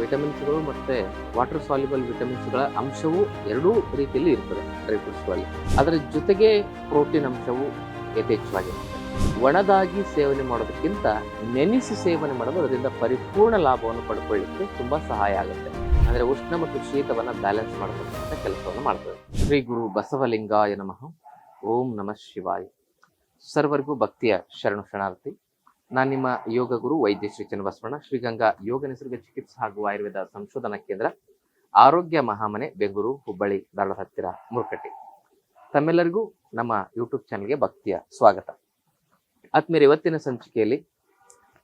ವಿಟಮಿನ್ಸ್ಗಳು ಮತ್ತು water soluble ವಿಟಮಿನ್ಸ್ಗಳ ಅಂಶವು ಎರಡೂ ರೀತಿಯಲ್ಲಿ ಇರ್ತದೆ ಡ್ರೈ ಫ್ರೂಟ್ಸ್ಗಳಲ್ಲಿ ಅದರ ಜೊತೆಗೆ ಪ್ರೋಟೀನ್ ಅಂಶವು ಯಥೇಚ್ಛವಾಗಿರುತ್ತೆ ಒಣದಾಗಿ ಸೇವನೆ ಮಾಡೋದಕ್ಕಿಂತ ನೆನೆಸಿ ಸೇವನೆ ಮಾಡೋದು ಅದರಿಂದ ಪರಿಪೂರ್ಣ ಲಾಭವನ್ನು ಪಡ್ಕೊಳ್ಳಿಕ್ಕೆ ತುಂಬ ಸಹಾಯ ಆಗುತ್ತೆ. ಅಂದರೆ ಉಷ್ಣ ಮತ್ತು ಶೀತವನ್ನು ಬ್ಯಾಲೆನ್ಸ್ ಮಾಡತಕ್ಕಂಥ ಕೆಲಸವನ್ನು ಮಾಡ್ತದೆ. ಶ್ರೀ ಗುರು ಬಸವಲಿಂಗಾಯ ನಮಃ. ಓಂ ನಮಃ ಶಿವಾಯ. ಸರ್ವರಿಗೂ ಭಕ್ತಿಯ ಶರಣು ಶರಣಾರ್ಥಿ. ನಾನು ನಿಮ್ಮ ಯೋಗ ಗುರು ವೈದ್ಯ ಶ್ರೀ ಚನ್ನಬಸವಣ್ಣ, ಶ್ರೀಗಂಗಾ ಯೋಗ ನಿಸರ್ಗ ಚಿಕಿತ್ಸಾ ಹಾಗೂ ಆಯುರ್ವೇದ ಸಂಶೋಧನಾ ಕೇಂದ್ರ, ಆರೋಗ್ಯ ಮಹಾಮನೆ, ಬೆಂಗಳೂರು, ಹುಬ್ಬಳ್ಳಿ, ಧಾರವಾಡ ಹತ್ತಿರ ಮುರುಕಟ್ಟಿ ತಮ್ಮೆಲ್ಲರಿಗೂ ನಮ್ಮ ಯೂಟ್ಯೂಬ್ ಚಾನಲ್ಗೆ ಭಕ್ತಿಯ ಸ್ವಾಗತ. ಆತ್ಮೇಲೆ ಇವತ್ತಿನ ಸಂಚಿಕೆಯಲ್ಲಿ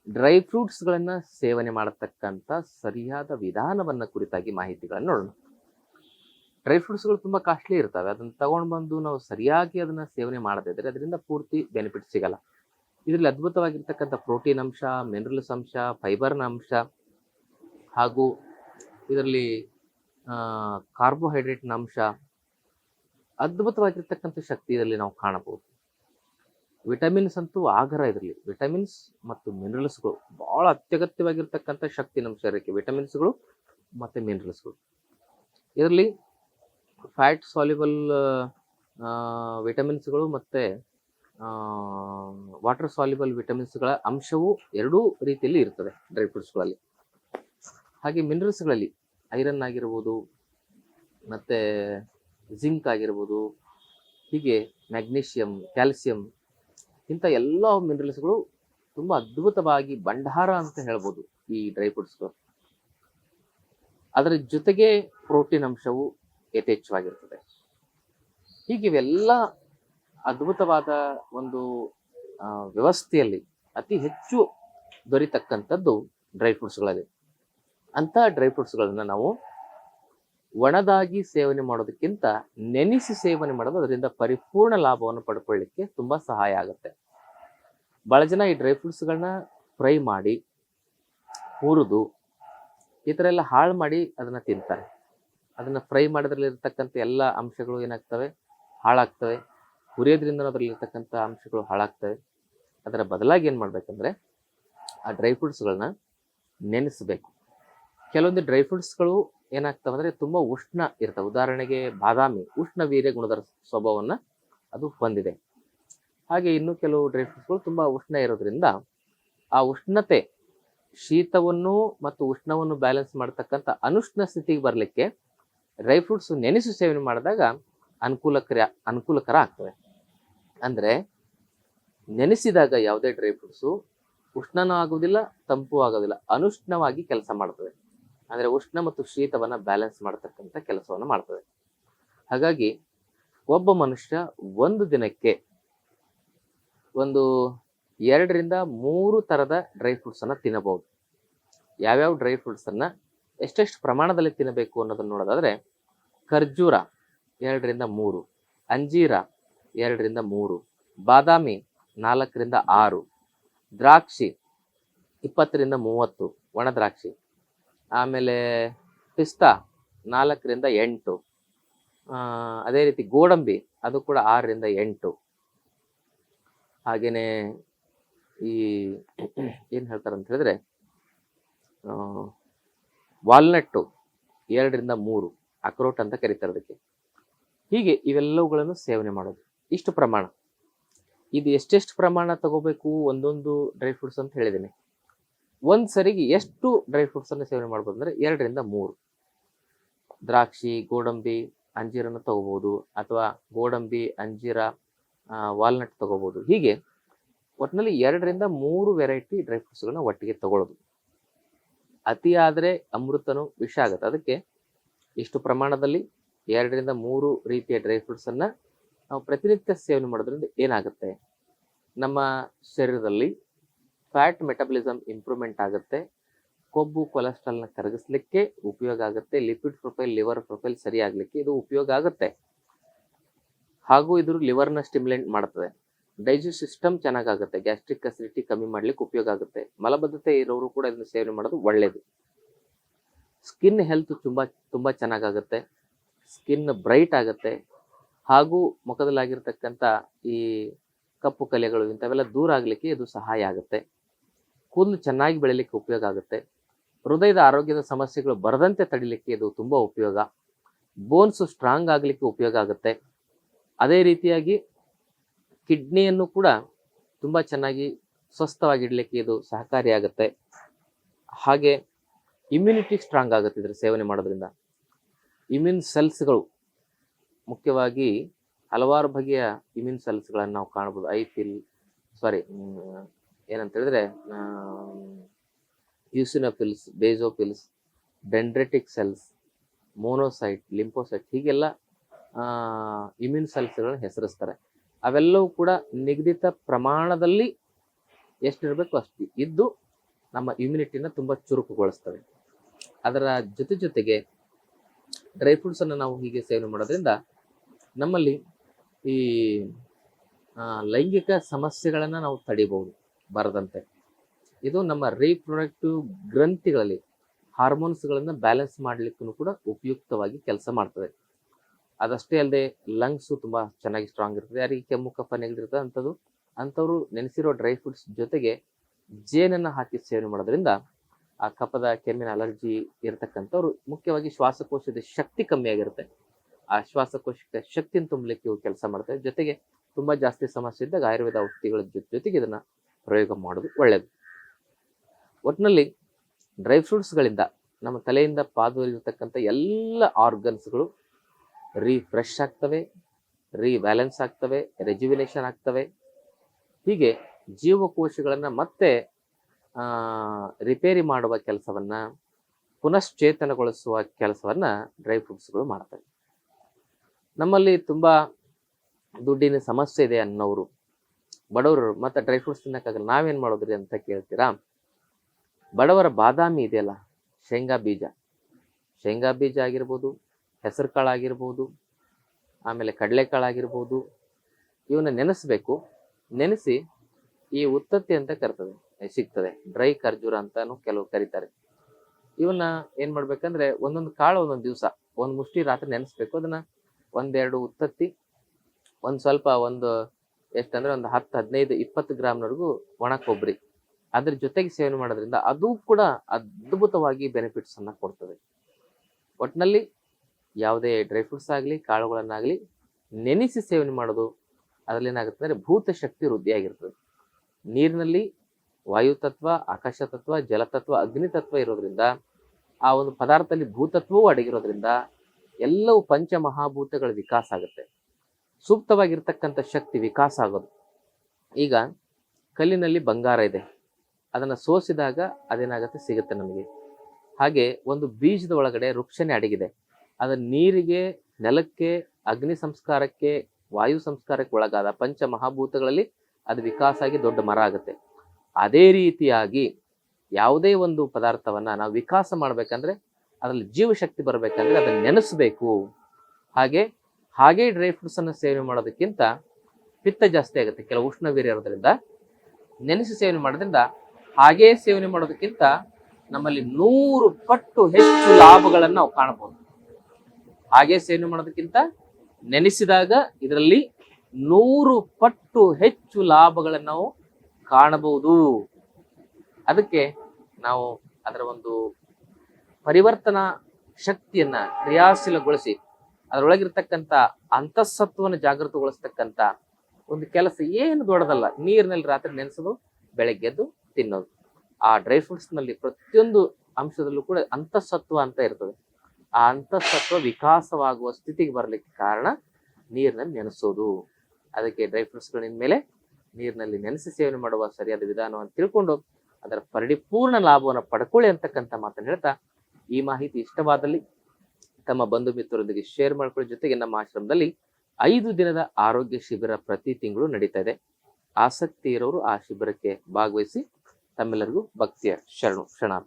ಡ್ರೈ ಫ್ರೂಟ್ಸ್ಗಳನ್ನು ಸೇವನೆ ಮಾಡತಕ್ಕಂಥ ಸರಿಯಾದ ವಿಧಾನವನ್ನ ಕುರಿತಾಗಿ ಮಾಹಿತಿಗಳನ್ನು ನೋಡೋಣ. ಡ್ರೈ ಫ್ರೂಟ್ಸ್ಗಳು ತುಂಬ ಕಾಸ್ಟ್ಲಿ ಇರ್ತವೆ. ಅದನ್ನು ತಗೊಂಡು ಬಂದು ನಾವು ಸರಿಯಾಗಿ ಅದನ್ನ ಸೇವನೆ ಮಾಡದಿದ್ದರೆ ಅದರಿಂದ ಪೂರ್ತಿ ಬೆನಿಫಿಟ್ ಸಿಗಲ್ಲ. ಇದರಲ್ಲಿ ಅದ್ಭುತವಾಗಿರ್ತಕ್ಕಂಥ ಪ್ರೋಟೀನ್ ಅಂಶ, ಮಿನರಲ್ಸ್ ಅಂಶ ಫೈಬರ್ನ ಅಂಶ, ಹಾಗೂ ಇದರಲ್ಲಿ ಕಾರ್ಬೋಹೈಡ್ರೇಟ್ನ ಅಂಶ. ಅದ್ಭುತವಾಗಿರ್ತಕ್ಕಂಥ ಶಕ್ತಿ ಇದರಲ್ಲಿ ನಾವು ಕಾಣಬಹುದು. ವಿಟಮಿನ್ಸ್ ಅಂತೂ ಆಗರ ಇದರಲ್ಲಿ. ವಿಟಮಿನ್ಸ್ ಮತ್ತು ಮಿನರಲ್ಸ್ಗಳು ಬಹಳ ಅತ್ಯಗತ್ಯವಾಗಿರ್ತಕ್ಕಂಥ ಶಕ್ತಿ ನಮ್ಮ ಶರೀರಕ್ಕೆ. ವಿಟಮಿನ್ಸ್ಗಳು ಮತ್ತು ಮಿನರಲ್ಸ್ಗಳು ಇದರಲ್ಲಿ ಫ್ಯಾಟ್ ಸಾಲ್ಯುಬಲ್ ವಿಟಮಿನ್ಸ್ಗಳು ಮತ್ತು ವಾಟರ್ ಸಾಲ್ಯುಬಲ್ ವಿಟಮಿನ್ಸ್ಗಳ ಅಂಶವು ಎರಡೂ ರೀತಿಯಲ್ಲಿ ಇರ್ತದೆ ಡ್ರೈ ಫ್ರೂಟ್ಸ್ಗಳಲ್ಲಿ ಹಾಗೆ ಮಿನರಲ್ಸ್ಗಳಲ್ಲಿ ಐರನ್ ಆಗಿರ್ಬೋದು, ಮತ್ತು ಜಿಂಕ್ ಆಗಿರ್ಬೋದು, ಹೀಗೆ ಮ್ಯಾಗ್ನೀಷಿಯಮ್ ಕ್ಯಾಲ್ಸಿಯಂ ಇಂಥ ಎಲ್ಲ ಮಿನರಲ್ಸ್ಗಳು ತುಂಬ ಅದ್ಭುತವಾಗಿ ಭಂಡಾರ ಅಂತ ಹೇಳ್ಬೋದು ಈ ಡ್ರೈ ಫ್ರೂಟ್ಸ್ಗಳು ಅದರ ಜೊತೆಗೆ ಪ್ರೋಟೀನ್ ಅಂಶವು ಯಥೇಚ್ಛವಾಗಿರ್ತದೆ. ಹೀಗೆ ಇವೆಲ್ಲ ಅದ್ಭುತವಾದ ಒಂದು ವ್ಯವಸ್ಥೆಯಲ್ಲಿ ಅತಿ ಹೆಚ್ಚು ದೊರೀತಕ್ಕಂಥದ್ದು ಡ್ರೈ ಫ್ರೂಟ್ಸ್ಗಳಲ್ಲಿ ಅಂಥ ಡ್ರೈ ಫ್ರೂಟ್ಸ್ಗಳನ್ನು ನಾವು ಒಣದಾಗಿ ಸೇವನೆ ಮಾಡೋದಕ್ಕಿಂತ ನೆನೆಸಿ ಸೇವನೆ ಮಾಡೋದು ಅದರಿಂದ ಪರಿಪೂರ್ಣ ಲಾಭವನ್ನು ಪಡ್ಕೊಳ್ಳಿಕ್ಕೆ ತುಂಬ ಸಹಾಯ ಆಗುತ್ತೆ. ಭಾಳ ಜನ ಈ ಡ್ರೈ ಫ್ರೂಟ್ಸ್ಗಳನ್ನ ಫ್ರೈ ಮಾಡಿ, ಹುರಿದು ಈ ಥರ ಎಲ್ಲ ಹಾಳು ಮಾಡಿ ಅದನ್ನು ತಿಂತಾರೆ. ಅದನ್ನು ಫ್ರೈ ಮಾಡೋದ್ರಲ್ಲಿರ್ತಕ್ಕಂಥ ಎಲ್ಲ ಅಂಶಗಳು ಏನಾಗ್ತವೆ? ಹಾಳಾಗ್ತವೆ. ಹುರಿಯೋದ್ರಿಂದ ಅದರಲ್ಲಿರ್ತಕ್ಕಂಥ ಅಂಶಗಳು ಹಾಳಾಗ್ತವೆ. ಅದರ ಬದಲಾಗಿ ಏನು ಮಾಡಬೇಕಂದ್ರೆ ಆ ಡ್ರೈ ಫ್ರೂಟ್ಸ್ಗಳನ್ನ ನೆನೆಸಬೇಕು. ಕೆಲವೊಂದು ಡ್ರೈ ಫ್ರೂಟ್ಸ್ಗಳು ಏನಾಗ್ತವೆ ಅಂದರೆ ತುಂಬ ಉಷ್ಣ ಇರ್ತವೆ. ಉದಾಹರಣೆಗೆ ಬಾದಾಮಿ ಉಷ್ಣ ವೀರ್ಯ ಗುಣದ ಸ್ವಭಾವವನ್ನು ಅದು ಹೊಂದಿದೆ. ಹಾಗೆ ಇನ್ನು ಕೆಲವು ಡ್ರೈ ಫ್ರೂಟ್ಸ್ಗಳು ತುಂಬ ಉಷ್ಣ ಇರೋದ್ರಿಂದ ಆ ಉಷ್ಣತೆ ಶೀತವನ್ನು ಮತ್ತು ಉಷ್ಣವನ್ನು ಬ್ಯಾಲೆನ್ಸ್ ಮಾಡ್ತಕ್ಕಂಥ ಅನುಷ್ಣ ಸ್ಥಿತಿಗೆ ಬರಲಿಕ್ಕೆ ಡ್ರೈ ಫ್ರೂಟ್ಸ್ ನೆನೆಸು ಸೇವನೆ ಮಾಡಿದಾಗ ಅನುಕೂಲಕರ ಅನುಕೂಲಕರ ಆಗ್ತವೆ. ಅಂದ್ರೆ ನೆನೆಸಿದಾಗ ಯಾವುದೇ ಡ್ರೈ ಫ್ರೂಟ್ಸು ಉಷ್ಣನೂ ಆಗೋದಿಲ್ಲ ತಂಪು ಆಗೋದಿಲ್ಲ ಅನುಷ್ಣವಾಗಿ ಕೆಲಸ ಮಾಡ್ತದೆ. ಅಂದರೆ ಉಷ್ಣ ಮತ್ತು ಶೀತವನ್ನು ಬ್ಯಾಲೆನ್ಸ್ ಮಾಡತಕ್ಕಂಥ ಕೆಲಸವನ್ನು ಮಾಡ್ತದೆ. ಹಾಗಾಗಿ ಒಬ್ಬ ಮನುಷ್ಯ ಒಂದು ದಿನಕ್ಕೆ ಒಂದು ಎರಡರಿಂದ ಮೂರು ಥರದ ಡ್ರೈ ಫ್ರೂಟ್ಸನ್ನು ತಿನ್ನಬಹುದು. ಯಾವ್ಯಾವ ಡ್ರೈ ಫ್ರೂಟ್ಸನ್ನು ಎಷ್ಟೆಷ್ಟು ಪ್ರಮಾಣದಲ್ಲಿ ತಿನ್ನಬೇಕು ಅನ್ನೋದನ್ನು ನೋಡೋದಾದರೆ ಖರ್ಜೂರ ಎರಡರಿಂದ ಮೂರು, ಅಂಜೀರ ಎರಡರಿಂದ ಮೂರು, ಬಾದಾಮಿ ನಾಲ್ಕರಿಂದ ಆರು, ದ್ರಾಕ್ಷಿ ಇಪ್ಪತ್ತರಿಂದ ಮೂವತ್ತು, ಒಣ ದ್ರಾಕ್ಷಿ. ಆಮೇಲೆ ಪಿಸ್ತಾ ನಾಲ್ಕರಿಂದ ಎಂಟು ಅದೇ ರೀತಿ ಗೋಡಂಬಿ ಅದು ಕೂಡ ಆರರಿಂದ ಎಂಟು. ಹಾಗೆಯೇ ಈ ಏನು ಹೇಳ್ತಾರೆ ಅಂತ ಹೇಳಿದ್ರೆ ವಾಲ್ನಟ್ಟು ಎರಡರಿಂದ ಮೂರು ಅಕ್ರೋಟ್ ಅಂತ ಕರೀತಾರೆ ಅದಕ್ಕೆ. ಹೀಗೆ ಇವೆಲ್ಲವುಗಳನ್ನು ಸೇವನೆ ಮಾಡೋದು. ಇಷ್ಟು ಪ್ರಮಾಣ. ಇದು ಎಷ್ಟೆಷ್ಟು ಪ್ರಮಾಣ ತಗೋಬೇಕು ಒಂದೊಂದು ಡ್ರೈ ಫ್ರೂಟ್ಸ್ ಅಂತ ಹೇಳಿದ್ದೀನಿ. ಒಂದು ಸರಿಗೆ ಎಷ್ಟು ಡ್ರೈ ಫ್ರೂಟ್ಸನ್ನು ಸೇವನೆ ಮಾಡ್ಬೋದು ಅಂದರೆ ಎರಡರಿಂದ ಮೂರು. ದ್ರಾಕ್ಷಿ, ಗೋಡಂಬಿ, ಅಂಜೀರನ್ನು ತಗೋಬೋದು ಅಥವಾ ಗೋಡಂಬಿ, ಅಂಜೀರ ವಾಲ್ನಟ್ ತಗೋಬೋದು. ಹೀಗೆ ಒಟ್ಟಿನಲ್ಲಿ ಎರಡರಿಂದ ಮೂರು ವೆರೈಟಿ ಡ್ರೈ ಫ್ರೂಟ್ಸ್ಗಳನ್ನ ಒಟ್ಟಿಗೆ ತಗೊಳ್ಳೋದು. ಅತಿ ಆದರೆ ಅಮೃತನು ವಿಷ ಆಗುತ್ತೆ. ಅದಕ್ಕೆ ಇಷ್ಟು ಪ್ರಮಾಣದಲ್ಲಿ ಎರಡರಿಂದ ಮೂರು ರೀತಿಯ ಡ್ರೈ ಫ್ರೂಟ್ಸನ್ನು ನಾವು ಪ್ರತಿನಿತ್ಯ ಸೇವನೆ ಮಾಡೋದ್ರಿಂದ ಏನಾಗುತ್ತೆ? ನಮ್ಮ ಶರೀರದಲ್ಲಿ ಫ್ಯಾಟ್ ಮೆಟಬಲಿಸಮ್ ಇಂಪ್ರೂವ್ಮೆಂಟ್ ಆಗುತ್ತೆ. ಕೊಬ್ಬು ಕೊಲೆಸ್ಟ್ರಾಲ್ನ ಕರಗಿಸ್ಲಿಕ್ಕೆ ಉಪಯೋಗ ಆಗುತ್ತೆ. ಲಿಪಿಡ್ ಪ್ರೊಫೈಲ್ ಲಿವರ್ ಪ್ರೊಫೈಲ್ ಸರಿ ಆಗ್ಲಿಕ್ಕೆ ಇದು ಉಪಯೋಗ ಆಗುತ್ತೆ. ಹಾಗೂ ಇದು ಲಿವರ್ನ ಸ್ಟಿಮ್ಯುಲೆಂಟ್ ಮಾಡ್ತದೆ. ಡೈಜೆಸ್ಟ್ ಸಿಸ್ಟಮ್ ಚೆನ್ನಾಗಾಗುತ್ತೆ. ಗ್ಯಾಸ್ಟ್ರಿಕ್ ಅಸಿಡಿಟಿ ಕಮ್ಮಿ ಮಾಡ್ಲಿಕ್ಕೆ ಉಪಯೋಗ ಆಗುತ್ತೆ. ಮಲಬದ್ಧತೆ ಇರೋರು ಕೂಡ ಇದನ್ನ ಸೇವನೆ ಮಾಡೋದು ಒಳ್ಳೆಯದು ಸ್ಕಿನ್ ಹೆಲ್ತ್ ತುಂಬಾ ತುಂಬಾ ಚೆನ್ನಾಗಾಗುತ್ತೆ. ಸ್ಕಿನ್ ಬ್ರೈಟ್ ಆಗುತ್ತೆ. ಹಾಗೂ ಮುಖದಲ್ಲಾಗಿರ್ತಕ್ಕಂಥ ಈ ಕಪ್ಪು ಕಲೆಗಳು ಇಂಥವೆಲ್ಲ ದೂರ ಆಗಲಿಕ್ಕೆ ಇದು ಸಹಾಯ ಆಗುತ್ತೆ. ಕೂದಲು ಚೆನ್ನಾಗಿ ಬೆಳಿಲಿಕ್ಕೆ ಉಪಯೋಗ ಆಗುತ್ತೆ. ಹೃದಯದ ಆರೋಗ್ಯದ ಸಮಸ್ಯೆಗಳು ಬರದಂತೆ ತಡಿಲಿಕ್ಕೆ ಇದು ತುಂಬ ಉಪಯೋಗ. ಬೋನ್ಸ್ ಸ್ಟ್ರಾಂಗ್ ಆಗಲಿಕ್ಕೆ ಉಪಯೋಗ ಆಗುತ್ತೆ. ಅದೇ ರೀತಿಯಾಗಿ ಕಿಡ್ನಿಯನ್ನು ಕೂಡ ತುಂಬ ಚೆನ್ನಾಗಿ ಸ್ವಸ್ಥವಾಗಿಡಲಿಕ್ಕೆ ಇದು ಸಹಕಾರಿಯಾಗುತ್ತೆ ಹಾಗೆ ಇಮ್ಯುನಿಟಿ ಸ್ಟ್ರಾಂಗ್ ಆಗುತ್ತೆ ಇದರ ಸೇವನೆ ಮಾಡೋದ್ರಿಂದ. ಇಮ್ಯೂನ್ ಸೆಲ್ಸ್ಗಳು ಮುಖ್ಯವಾಗಿ ಹಲವಾರು ಬಗೆಯ ಇಮ್ಯೂನ್ ಸೆಲ್ಸ್ಗಳನ್ನು ನಾವು ಕಾಣ್ಬೋದು. ಫಿಲ್ ಸಾರಿ ಏನಂತ ಹೇಳಿದ್ರೆ eosinophils basophils dendritic cells monocyte lymphocyte ಹೀಗೆಲ್ಲ ಇಮ್ಯೂನ್ ಸೆಲ್ಸ್ಗಳನ್ನ ಹೆಸರಿಸ್ತಾರೆ. ಅವೆಲ್ಲವೂ ಕೂಡ ನಿಗದಿತ ಪ್ರಮಾಣದಲ್ಲಿ ಎಷ್ಟಿರಬೇಕು ಅಷ್ಟು ಇದ್ದು ನಮ್ಮ ಇಮ್ಯುನಿಟಿನ ತುಂಬ ಚುರುಕುಗೊಳಿಸ್ತವೆ. ಅದರ ಜೊತೆ ಜೊತೆಗೆ ಡ್ರೈ ಫ್ರೂಟ್ಸನ್ನು ನಾವು ಹೀಗೆ ಸೇವನೆ ಮಾಡೋದ್ರಿಂದ ನಮ್ಮಲ್ಲಿ ಈ ಲೈಂಗಿಕ ಸಮಸ್ಯೆಗಳನ್ನು ನಾವು ತಡಿಬಹುದು ಬರದಂತೆ. ಇದು ನಮ್ಮ ರೀಪ್ರೊಡಕ್ಟಿವ್ ಗ್ರಂಥಿಗಳಲ್ಲಿ ಹಾರ್ಮೋನ್ಸ್ಗಳನ್ನು ಬ್ಯಾಲೆನ್ಸ್ ಮಾಡಲಿಕ್ಕೂ ಕೂಡ ಉಪಯುಕ್ತವಾಗಿ ಕೆಲಸ ಮಾಡ್ತದೆ. ಅದಷ್ಟೇ ಅಲ್ಲದೆ ಲಂಗ್ಸು ತುಂಬ ಚೆನ್ನಾಗಿ ಸ್ಟ್ರಾಂಗ್ ಇರ್ತದೆ. ಯಾರಿಗೆ ಕೆಮ್ಮು, ಕಫ ನೆಗೆದಿರ್ತದೆ ಅಂಥದ್ದು ಅಂಥವ್ರು ನೆನೆಸಿರೋ ಡ್ರೈ ಫ್ರೂಟ್ಸ್ ಜೊತೆಗೆ ಜೇನನ್ನು ಹಾಕಿ ಸೇವನೆ ಮಾಡೋದ್ರಿಂದ ಆ ಕಫದ ಕೆಮ್ಮಿನ ಅಲರ್ಜಿ ಇರತಕ್ಕಂಥವ್ರು ಮುಖ್ಯವಾಗಿ ಶ್ವಾಸಕೋಶದ ಶಕ್ತಿ ಕಮ್ಮಿ ಆಗಿರುತ್ತೆ. ಆ ಶ್ವಾಸಕೋಶಕ್ಕೆ ಶಕ್ತಿಯನ್ನು ತುಂಬಲಿಕ್ಕೆ ಇವು ಕೆಲಸ ಮಾಡ್ತವೆ ಜೊತೆಗೆ ತುಂಬ ಜಾಸ್ತಿ ಸಮಸ್ಯೆ ಇದ್ದಾಗ ಆಯುರ್ವೇದ ಔಷಧಿಗಳ ಜೊತೆ ಜೊತೆಗೆ ಇದನ್ನು ಪ್ರಯೋಗ ಮಾಡೋದು ಒಳ್ಳೆಯದು ಒಟ್ಟಿನಲ್ಲಿ ಡ್ರೈ ಫ್ರೂಟ್ಸ್ಗಳಿಂದ ನಮ್ಮ ತಲೆಯಿಂದ ಪಾದದಲ್ಲಿರ್ತಕ್ಕಂಥ ಎಲ್ಲ ಆರ್ಗನ್ಸ್ಗಳು ರೀಫ್ರೆಶ್ ಆಗ್ತವೆ, ರೀಬ್ಯಾಲೆನ್ಸ್ ಆಗ್ತವೆ ರೆಜ್ಯುವಿನೇಷನ್ ಆಗ್ತವೆ. ಹೀಗೆ ಜೀವಕೋಶಗಳನ್ನು ಮತ್ತೆ ರಿಪೇರಿ ಮಾಡುವ ಕೆಲಸವನ್ನು, ಪುನಶ್ಚೇತನಗೊಳಿಸುವ ಕೆಲಸವನ್ನು ಡ್ರೈ ಫ್ರೂಟ್ಸ್ಗಳು ಮಾಡ್ತವೆ ನಮ್ಮಲ್ಲಿ ತುಂಬ ದುಡ್ಡಿನ ಸಮಸ್ಯೆ ಇದೆ ಅನ್ನೋರು, ಬಡವರು, ಮತ್ತು ಡ್ರೈ ಫ್ರೂಟ್ಸ್ ತಿನ್ನೋಕ್ಕಾಗಲ್ಲ, ನಾವೇನು ಮಾಡೋದ್ರಿ ಅಂತ ಕೇಳ್ತೀರಾ? ಬಡವರ ಬಾದಾಮಿ ಇದೆಯಲ್ಲ, ಶೇಂಗಾ ಬೀಜ. ಶೇಂಗಾ ಬೀಜ ಆಗಿರ್ಬೋದು ಹೆಸರು ಕಾಳು ಆಗಿರ್ಬೋದು, ಆಮೇಲೆ ಕಡಲೆಕಾಳು ಆಗಿರ್ಬೋದು ಇವನ್ನ ನೆನೆಸಬೇಕು. ನೆನೆಸಿ ಈ ಉತ್ತತ್ತಿ ಅಂತ ಕರ್ತದೆ. ಸಿಗ್ತದೆ. ಡ್ರೈ ಖರ್ಜೂರ ಅಂತಾನು ಕೆಲವು ಕರೀತಾರೆ. ಇವನ್ನ ಏನ್ ಮಾಡ್ಬೇಕಂದ್ರೆ ಒಂದೊಂದು ಕಾಳು ಒಂದೊಂದು ದಿವಸ, ಒಂದು ಮುಷ್ಟಿ ರಾತ್ರಿ ನೆನೆಸ್ಬೇಕು. ಅದನ್ನ ಒಂದೆರಡು ಉತ್ತತ್ತಿ, ಒಂದ್ ಸ್ವಲ್ಪ ಒಂದು ಎಷ್ಟಂದ್ರೆ ಒಂದು ಹತ್ತು, ಹದಿನೈದು, ಇಪ್ಪತ್ತು ಗ್ರಾಮ್ನವರೆಗೂ ಒಣ ಕೊಬ್ಬರಿ ಅದ್ರ ಜೊತೆಗೆ ಸೇವನೆ ಮಾಡೋದ್ರಿಂದ ಅದು ಕೂಡ ಅದ್ಭುತವಾಗಿ ಬೆನಿಫಿಟ್ಸ್ ಅನ್ನ ಕೊಡ್ತದೆ. ಒಟ್ಟಿನಲ್ಲಿ ಯಾವುದೇ ಡ್ರೈ ಫ್ರೂಟ್ಸ್ ಆಗಲಿ, ಕಾಳುಗಳನ್ನಾಗಲಿ ನೆನೆಸಿ ಸೇವನೆ ಮಾಡೋದು ಅದರಲ್ಲಿ ಏನಾಗುತ್ತೆ ಅಂದ್ರೆ ಭೂತ ಶಕ್ತಿ ವೃದ್ಧಿಯಾಗಿರ್ತದೆ. ನೀರಿನಲ್ಲಿ ವಾಯು ತತ್ವ, ಆಕಾಶ ತತ್ವ ಜಲತತ್ವ ಅಗ್ನಿ ತತ್ವ ಇರೋದ್ರಿಂದ, ಆ ಒಂದು ಪದಾರ್ಥದಲ್ಲಿ ಭೂತತ್ವವೂ ಅಡಗಿರೋದ್ರಿಂದ ಎಲ್ಲವೂ ಪಂಚಮಹಾಭೂತಗಳ ವಿಕಾಸ ಆಗುತ್ತೆ. ಸೂಕ್ತವಾಗಿರ್ತಕ್ಕಂಥ ಶಕ್ತಿ ವಿಕಾಸ ಆಗೋದು. ಈಗ ಕಲ್ಲಿನಲ್ಲಿ ಬಂಗಾರ ಇದೆ. ಅದನ್ನು ಸೋಸಿದಾಗ ಅದೇನಾಗುತ್ತೆ? ಸಿಗುತ್ತೆ ನಮಗೆ. ಹಾಗೆ ಒಂದು ಬೀಜದ ಒಳಗಡೆ ವೃಕ್ಷನೇ ಅಡಗಿದೆ. ಅದು ನೀರಿಗೆ, ನೆಲಕ್ಕೆ, ಅಗ್ನಿ ಸಂಸ್ಕಾರಕ್ಕೆ, ವಾಯು ಸಂಸ್ಕಾರಕ್ಕೆ ಒಳಗಾದ ಪಂಚ ಮಹಾಭೂತಗಳಲ್ಲಿ ಅದು ವಿಕಾಸ ಆಗಿ ದೊಡ್ಡ ಮರ ಆಗುತ್ತೆ. ಅದೇ ರೀತಿಯಾಗಿ ಯಾವುದೇ ಒಂದು ಪದಾರ್ಥವನ್ನ ನಾವು ವಿಕಾಸ ಮಾಡ್ಬೇಕಂದ್ರೆ ಅದರಲ್ಲಿ ಜೀವಶಕ್ತಿ ಬರಬೇಕಂದ್ರೆ ಅದನ್ನ ನೆನೆಸ್ಬೇಕು. ಹಾಗೆ ಹಾಗೆ ಡ್ರೈ ಫ್ರೂಟ್ಸ್ ಅನ್ನು ಸೇವನೆ ಮಾಡೋದಕ್ಕಿಂತ ಪಿತ್ತ ಜಾಸ್ತಿ ಆಗುತ್ತೆ ಕೆಲವು ಉಷ್ಣವೀರ್ಯ ಇರೋದ್ರಿಂದ. ನೆನೆಸಿ ಸೇವನೆ ಮಾಡೋದ್ರಿಂದ ಹಾಗೇ ಸೇವನೆ ಮಾಡೋದಕ್ಕಿಂತ ನಮ್ಮಲ್ಲಿ ನೂರು ಪಟ್ಟು ಹೆಚ್ಚು ಲಾಭಗಳನ್ನು ನಾವು ಕಾಣಬಹುದು ಹಾಗೆ ಸೇವನೆ ಮಾಡೋದಕ್ಕಿಂತ ನೆನೆಸಿದಾಗ ಇದರಲ್ಲಿ ನೂರು ಪಟ್ಟು ಹೆಚ್ಚು ಲಾಭಗಳನ್ನು ನಾವು ಕಾಣಬಹುದು. ಅದಕ್ಕೆ ನಾವು ಅದರ ಒಂದು ಪರಿವರ್ತನಾ ಶಕ್ತಿಯನ್ನ ಕ್ರಿಯಾಶೀಲಗೊಳಿಸಿ, ಅದರೊಳಗಿರ್ತಕ್ಕಂಥ ಅಂತಃಸತ್ವವನ್ನು ಜಾಗೃತಗೊಳಿಸ್ತಕ್ಕಂಥ ಒಂದು ಕೆಲಸ ಏನು ದೊಡ್ಡದಲ್ಲ. ನೀರಿನಲ್ಲಿ ರಾತ್ರಿ ನೆನೆಸೋದು, ಬೆಳಗ್ಗೆ ಎದ್ದು ತಿನ್ನೋದು. ಆ ಡ್ರೈ ಫ್ರೂಟ್ಸ್ನಲ್ಲಿ ಪ್ರತಿಯೊಂದು ಅಂಶದಲ್ಲೂ ಕೂಡ ಅಂತಸ್ಸತ್ವ ಅಂತ ಇರ್ತದೆ. ಆ ಅಂತಸ್ಸತ್ವ ವಿಕಾಸವಾಗುವ ಸ್ಥಿತಿಗೆ ಬರಲಿಕ್ಕೆ ಕಾರಣ ನೀರಿನಲ್ಲಿ ನೆನೆಸೋದು. ಅದಕ್ಕೆ ಡ್ರೈ ಫ್ರೂಟ್ಸ್ಗಳಿಂದ ಮೇಲೆ ನೀರಿನಲ್ಲಿ ನೆನೆಸಿ ಸೇವನೆ ಮಾಡುವ ಸರಿಯಾದ ವಿಧಾನವನ್ನು ತಿಳ್ಕೊಂಡು ಅದರ ಪರಿಪೂರ್ಣ ಲಾಭವನ್ನು ಪಡ್ಕೊಳ್ಳಿ ಅಂತಕ್ಕಂಥ ಮಾತನ್ನು ಹೇಳ್ತಾ ಈ ಮಾಹಿತಿ ಇಷ್ಟವಾದಲ್ಲಿ ತಮ್ಮ ಬಂಧು ಮಿತ್ರರೊಂದಿಗೆ ಶೇರ್ ಮಾಡ್ಕೊಳ್ಳೋ ಜೊತೆಗೆ ನಮ್ಮ ಆಶ್ರಮದಲ್ಲಿ ಐದು ದಿನದ ಆರೋಗ್ಯ ಶಿಬಿರ ಪ್ರತಿ ತಿಂಗಳು ನಡೀತಾ ಇದೆ. ಆಸಕ್ತಿ ಇರೋರು ಆ ಶಿಬಿರಕ್ಕೆ ಭಾಗವಹಿಸಿ ತಮ್ಮೆಲ್ಲರಿಗೂ ಭಕ್ತಿಯ ಶರಣು, ಶರಣಾರ್ಥಿ.